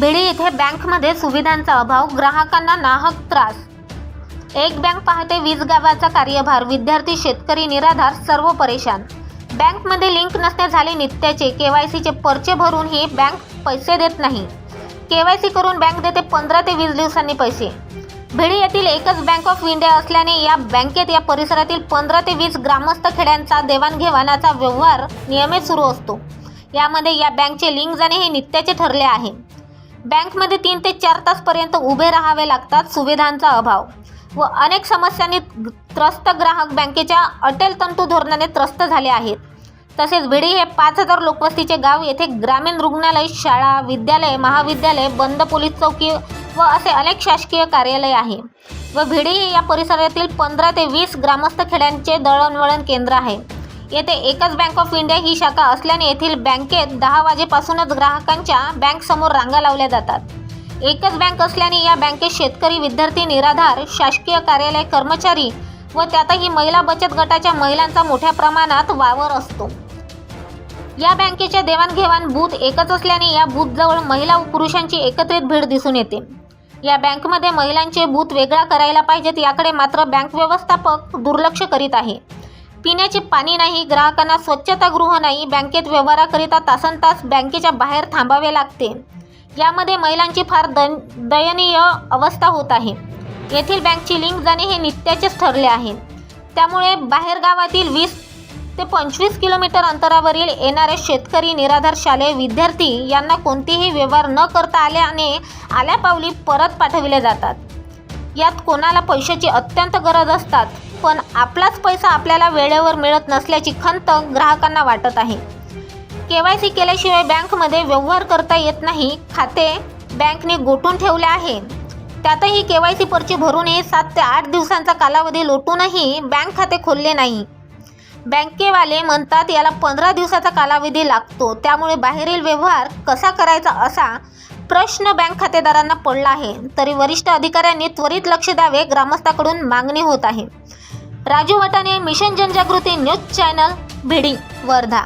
भिडी येथे बँकमध्ये सुविधांचा अभाव ग्राहकांना नाहक त्रास. एक बँक पाहते वीज गावाचा कार्यभार विद्यार्थी शेतकरी निराधार सर्व परेशान. बँकमध्ये लिंक नसते झाले नित्याचे के वाय सीचे पर्चे भरूनही बँक पैसे देत नाही. के वाय सी करून बँक देते पंधरा ते वीस दिवसांनी पैसे. भिडी येथील एकच बँक ऑफ इंडिया असल्याने या बँकेत या परिसरातील पंधरा ते वीस ग्रामस्थ खेड्यांचा देवाणघेवाणाचा व्यवहार नियमित सुरू असतो. यामध्ये या बँकचे लिंक जाणे हे नित्याचे ठरले आहे. बँकमध्ये तीन ते चार तासपर्यंत उभे राहावे लागतात सुविधांचा अभाव. व अनेक समस्यांनी त्रस्त ग्राहक बँकेच्या अटल तंतू धोरणाने त्रस्त झाले आहेत. तसेच भिडी हे पाच हजार लोकवस्तीचे गाव येथे ग्रामीण रुग्णालय शाळा विद्यालय महाविद्यालय बंद पोलीस चौकी व असे अनेक शासकीय कार्यालय आहे. व भिडी हे या परिसरातील पंधरा ते वीस ग्रामस्थ खेड्यांचे दळणवळण केंद्र आहे. येथे एकच बँक ऑफ इंडिया ही शाखा असल्याने येथील बँकेत दहा वाजेपासूनच ग्राहकांच्या बँक समोर रांगा लावल्या जातात. एकच बँक असल्याने या बँकेत शेतकरी विद्यार्थी निराधार शासकीय कार्यालय कर्मचारी व त्यातही महिला बचत गटाच्या महिलांचा मोठ्या प्रमाणात वावर असतो. या बँकेच्या देवाणघेवाण बूथ एकच असल्याने या बूथजवळ महिला व पुरुषांची एकत्रित भीड दिसून येते. या बँकमध्ये महिलांचे बूथ वेगळा करायला पाहिजेत याकडे मात्र बँक व्यवस्थापक दुर्लक्ष करीत आहे. पिण्याचे पाणी नाही ग्राहकांना स्वच्छतागृह नाही बँकेत व्यवहाराकरिता तासन तास बँकेच्या बाहेर थांबावे लागते. यामध्ये महिलांची फार दन दयनीय अवस्था होत आहे. येथील बँकची लिंक जाणे हे नित्याचेच ठरले आहे. त्यामुळे बाहेरगावातील वीस ते पंचवीस किलोमीटर अंतरावरील येणारे शेतकरी निराधार शालेय विद्यार्थी यांना कोणतेही व्यवहार न करता आल्याने आल्यापावली परत पाठविले जातात. यात कोणाला पैशाची अत्यंत गरज असतात. पण आपलाच पैसा आपल्याला वेळेवर मिळत नसल्याची खंत ग्राहकांना वाटत आहे. के वाय सी केल्याशिवाय बँकमध्ये व्यवहार करता येत नाही खाते बँकने गोठून ठेवले आहे. त्यातही के वाय सी पर्ची भरूनही सात ते आठ दिवसांचा कालावधी लोटूनही बँक खाते खोलले नाही. बँकेवाले म्हणतात याला पंधरा दिवसाचा कालावधी लागतो. त्यामुळे बाहेरील व्यवहार कसा करायचा असा प्रश्न बँक खातेदारांना पडला आहे. तरी वरिष्ठ अधिकाऱ्यांनी त्वरित लक्ष द्यावे ग्रामस्थाकडून मागणी होत आहे. Raju Watane mission Janjagruti news channel Bhidi Wardha.